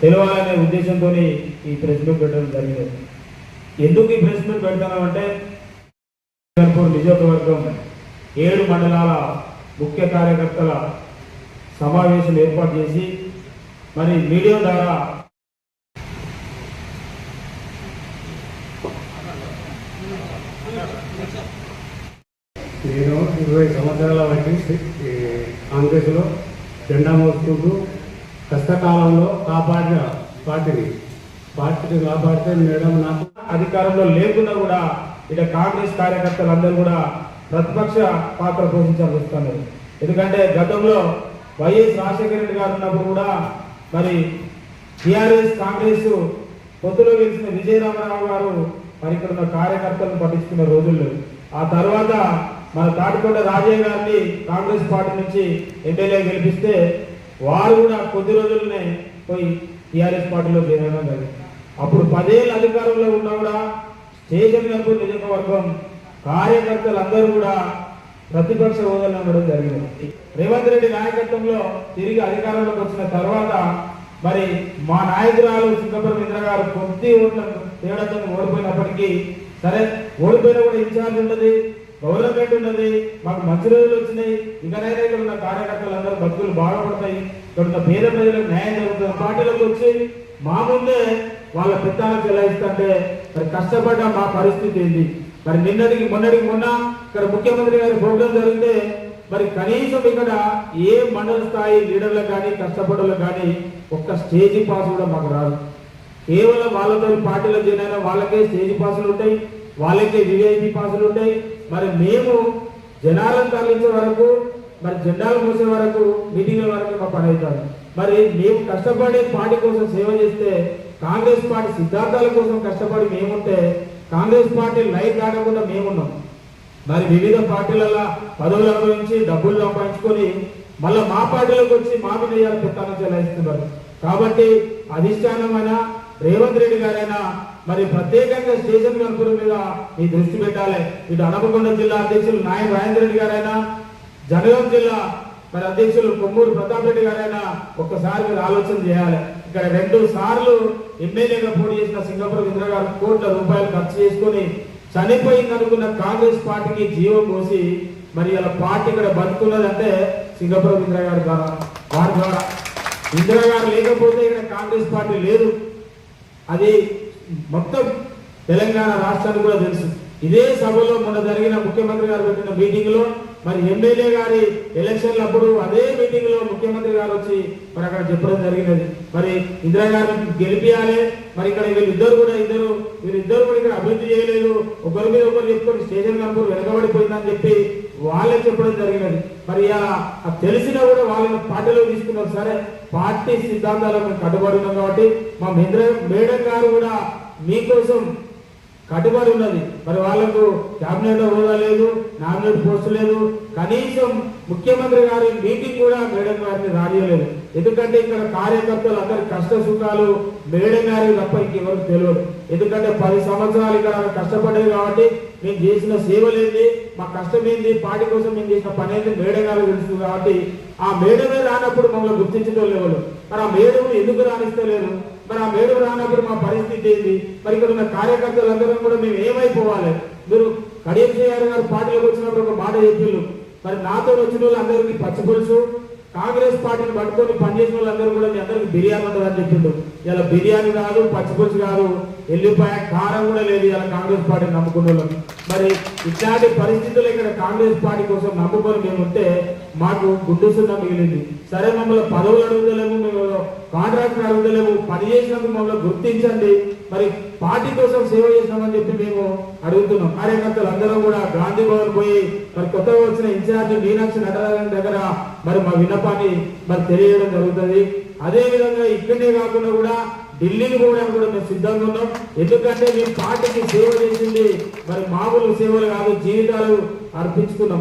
తెలవాలనే ఉద్దేశంతో ఈ press meet పెట్టడం జరిగింది. ఎందుకు ఈ ప్రెస్ మీట్ పెడతాను అంటే నియోజకవర్గం ఏడు మండలాల ముఖ్య కార్యకర్తల సమావేశం ఏర్పాటు చేసి మరి మీడియా ద్వారా నేను ఇరవై సంవత్సరాల బట్టి ఈ కాంగ్రెస్లో జెండా మోసుకుంటూ కష్టకాలంలో కాపాడిన పార్టీని పార్టీని కాపాడితే మేడం నాకు అధికారంలో లేకుండా కూడా ఇక కాంగ్రెస్ కార్యకర్తలందరూ కూడా ప్రతిపక్ష పాత్ర పోషించాల్సి వస్తున్నారు ఎందుకంటే గతంలో వైఎస్ రాజశేఖర రెడ్డి గారు ఉన్నప్పుడు కూడా మరి టిఆర్ఎస్ కాంగ్రెస్ పొత్తులో గెలిచిన విజయరామరావు గారు మరి ఇక్కడ ఉన్న కార్యకర్తలను పట్టించుకున్న రోజుల్లో ఆ తర్వాత మన తాటికొండ రాజయ్య గారిని కాంగ్రెస్ పార్టీ నుంచి ఎమ్మెల్యే గెలిపిస్తే వారు కూడా కొద్ది రోజుల్లోనే పోయి టీఆర్ఎస్ పార్టీలో చేరడం జరిగింది. అప్పుడు పదేళ్ళ అధికారంలో ఉన్నా కూడా స్టేషన్ కనుక నియోజకవర్గం కార్యకర్తలందరూ కూడా ప్రతిపక్ష హోదాలో ఉండడం జరిగింది. రేవంత్ రెడ్డి నాయకత్వంలో తిరిగి అధికారంలోకి వచ్చిన తర్వాత మరి మా నాయకురాలు సింగపురం ఇంద్ర గారు కొద్ది ఓట్ల తేడాతో ఓడిపోయినప్పటికీ సరే ఓడిపోయినా కూడా ఇన్ఛార్జ్ గౌరవం గవర్నమెంట్ ఉన్నది? మాకు మంచి రోజులు వచ్చినాయి. ఇకనైనా ఇక్కడ ఉన్న కార్యకర్తలందరూ బతుకులు బాగుపడతాయి. ఇక్కడ ఉన్న పేద ప్రజలకు న్యాయం జరుగుతుంది పార్టీలోకి వచ్చి మా ముందే వాళ్ళ పెద్దాలను చెలాయిస్తుంటే మరి కష్టపడ్డ మా పరిస్థితి ఏంది? మరి నిన్నటికి మొన్నటికి మొన్న ఇక్కడ ముఖ్యమంత్రి గారి ప్రోగ్రాం జరిగితే మరి కనీసం ఇక్కడ ఏ మండల స్థాయి లీడర్లకు కానీ కష్టపడలకు కానీ ఒక్క స్టేజ్ పాస్ కూడా మాకు రాదు. కేవలం వాళ్ళతో పార్టీలో జాయిన్ వాళ్ళకే స్టేజ్ పాసులు ఉంటాయి. వాళ్ళకే వివిఐపి పాసులు ఉంటాయి. మరి మేము జనాలను తరలించే వరకు మరి జెండాలు మూసే వరకు మీటింగ్ల వరకు మా పని అవుతుంది. మరి మేము కష్టపడి పార్టీ కోసం సేవ చేస్తే కాంగ్రెస్ పార్టీ సిద్ధాంతాల కోసం కష్టపడి మేముంటే కాంగ్రెస్ పార్టీ లైట్ కాకుండా మేమున్నాం. మరి వివిధ పార్టీలలో పదవులు అనుభవించి డబ్బులు సంపాదించుకొని మళ్ళీ మా పార్టీలోకి వచ్చి మా మీద పెట్టాలని చెల్లిస్తున్నారు కాబట్టి అధిష్టానమైన రేవంత్ రెడ్డి గారైనా మరి ప్రత్యేకంగా స్టేషన్ కనుపుల మీద మీ దృష్టి పెట్టాలి. ఇటు అనపకొండ జిల్లా అధ్యక్షులు నాయన రాజేంద్ర రెడ్డి గారైనా జనగం జిల్లా మరి అధ్యక్షులు కొమ్మూరు ప్రతాప్ రెడ్డి గారైనా ఒక్కసారి మీరు ఆలోచన చేయాలి. ఇక్కడ రెండు సార్లు ఎమ్మెల్యేగా పోటీ చేసిన సింగపూర్ ఇంద్ర గారు కోట్ల రూపాయలు ఖర్చు చేసుకొని చనిపోయింది అనుకున్న కాంగ్రెస్ పార్టీకి జీవం పోసి మరి ఇలా పార్టీ ఇక్కడ బతుకున్నదంటే సింగపూర్ ఇంద్ర గారి ద్వారా వారి ద్వారా. ఇందిరా గారు లేకపోతే ఇక్కడ కాంగ్రెస్ పార్టీ లేదు. అది మొత్తం తెలంగాణ రాష్ట్రానికి కూడా తెలుసు. ఇదే సభలో మొన్న జరిగిన ముఖ్యమంత్రి గారు పెట్టిన మీటింగ్లో మరి ఎమ్మెల్యే గారి ఎలక్షన్లు అప్పుడు అదే మీటింగ్లో ముఖ్యమంత్రి గారు వచ్చి మరి అక్కడ చెప్పడం జరిగినది. మరి ఇందిరా గెలిపియాలి మరి ఇక్కడ వీళ్ళిద్దరు కూడా ఇద్దరు వీళ్ళిద్దరు కూడా ఇక్కడ అభివృద్ధి చేయలేదు. ఒకరి మీద ఒకరు చెప్పుకొని స్టేషన్ కనుక వెనకబడిపోయిందని చెప్పి వాళ్ళే చెప్పడం జరిగినది. మరి తెలిసినా కూడా వాళ్ళని పార్టీలో తీసుకున్నారు. సరే పార్టీ సిద్ధాంతాలకు మేము కట్టుబడి ఉన్నాం కాబట్టి మా మేడం గారు కూడా మీకోసం కట్టుబడి ఉన్నది. మరి వాళ్ళకు క్యాబినెట్ హోదా లేదు నామినేట్ పోస్ట్ లేదు. కనీసం ముఖ్యమంత్రి గారి మీటింగ్ కూడా మేడం గారిని రానియలేదు. ఎందుకంటే ఇక్కడ కార్యకర్తలు అందరి కష్ట సుఖాలు మేడం గారికి తప్ప ఇంకెవరికి తెలియదు. ఎందుకంటే పది సంవత్సరాలు ఇక్కడ ఆమె కష్టపడేది కాబట్టి మేము చేసిన సేవలేంది మా కష్టం ఏంది పార్టీ కోసం మేము చేసిన పని ఏంటి మేడం గారు తెలుసు కాబట్టి ఆ మేడమే రానప్పుడు మమ్మల్ని గుర్తించడం లేవు మరి ఆ మేడం ఎందుకు రాణిస్తలేదు మరి ఆ మేడం రానప్పుడు మా పరిస్థితి ఏంది? మరి ఇక్కడ ఉన్న కార్యకర్తలందరం కూడా మేము ఏమైపోవాలి? మీరు కడియం చేయాలి గారు పార్టీలోకి వచ్చినప్పుడు ఒక మాట చెప్పిళ్ళు. మరి నాతో వచ్చిన వాళ్ళు అందరికీ పచ్చపులుసు కాంగ్రెస్ పార్టీని పట్టుకొని పనిచేసిన వాళ్ళందరూ కూడా మీ అందరికి బిర్యానీ ఉండదని చెప్పిండు ఇలా బిర్యానీ కాదు పచ్చిపులుసు కాదు ఎల్లిపాయ కారం కూడా లేదు ఇలా కాంగ్రెస్ పార్టీని నమ్ముకున్న వాళ్ళు. మరి ఇట్లాంటి పరిస్థితులు ఇక్కడ కాంగ్రెస్ పార్టీ కోసం నమ్ముకొని మేము ఉంటే మాకు గుడ్డు మిగిలింది. సరే మమ్మల్ని పదవులు అడుగుతలేము మేము కాంట్రాక్టర్ అడుగుతలేము. పని చేసినందుకు మమ్మల్ని గుర్తించండి. మరి పార్టీ కోసం సేవ చేసినామని చెప్పి మేము అడుగుతున్నాం. కార్యకర్తలు అందరూ కూడా గాంధీ భవన్ పోయి మరి కొత్తగా వచ్చిన ఇన్ఛార్జ్ మీనాక్షి నటరాజన్ దగ్గర మరి మా విన్నపాన్ని మరి తెలియడం జరుగుతుంది. అదే విధంగా ఇక్కడనే కాకుండా కూడా ఢిల్లీకి పోవడానికి కూడా మేము సిద్ధంగా ఉన్నాం. ఎందుకంటే మేము పార్టీకి సేవ చేసింది మరి మామూలు సేవలు కాదు జీవితాలు అర్పించుకున్నాం.